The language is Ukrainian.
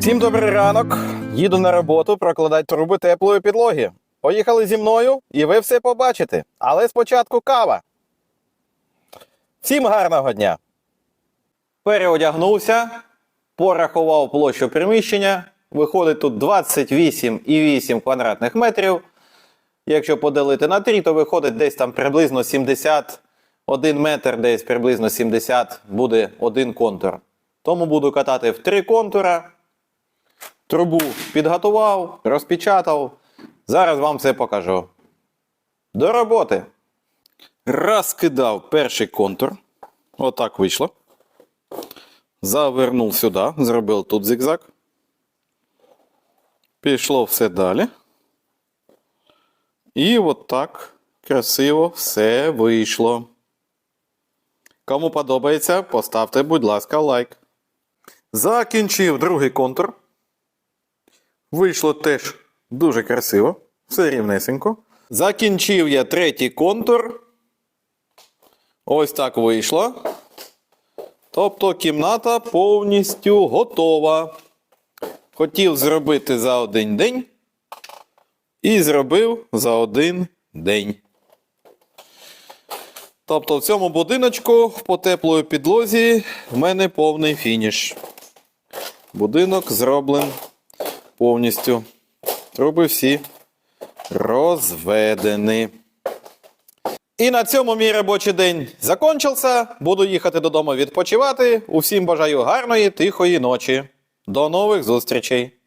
Всім добрий ранок. Їду на роботу прокладати труби теплої підлоги. Поїхали зі мною, і ви все побачите. Але спочатку кава. Всім гарного дня. Переодягнувся, порахував площу приміщення. Виходить тут 28,8 квадратних метрів. Якщо поділити на 3, то виходить десь там приблизно 71 метр, десь приблизно 70 буде один контур. Тому буду катати в три контура. Трубу підготував, розпечатав. Зараз вам все покажу. До роботи. Розкидав перший контур. Отак вийшло. Завернув сюди, зробив тут зигзаг. Пішло все далі. І от так красиво все вийшло. Кому подобається, поставте, будь ласка, лайк. Закінчив другий контур. Вийшло теж дуже красиво. Все рівнесенько. Закінчив я третій контур. Ось так вийшло. Тобто кімната повністю готова. Хотів зробити за один день. І зробив за один день. Тобто в цьому будиночку по теплої підлозі в мене повний фініш. Будинок зроблений повністю. Труби всі розведені. І на цьому мій робочий день закончився. Буду їхати додому відпочивати. Усім бажаю гарної, тихої ночі. До нових зустрічей!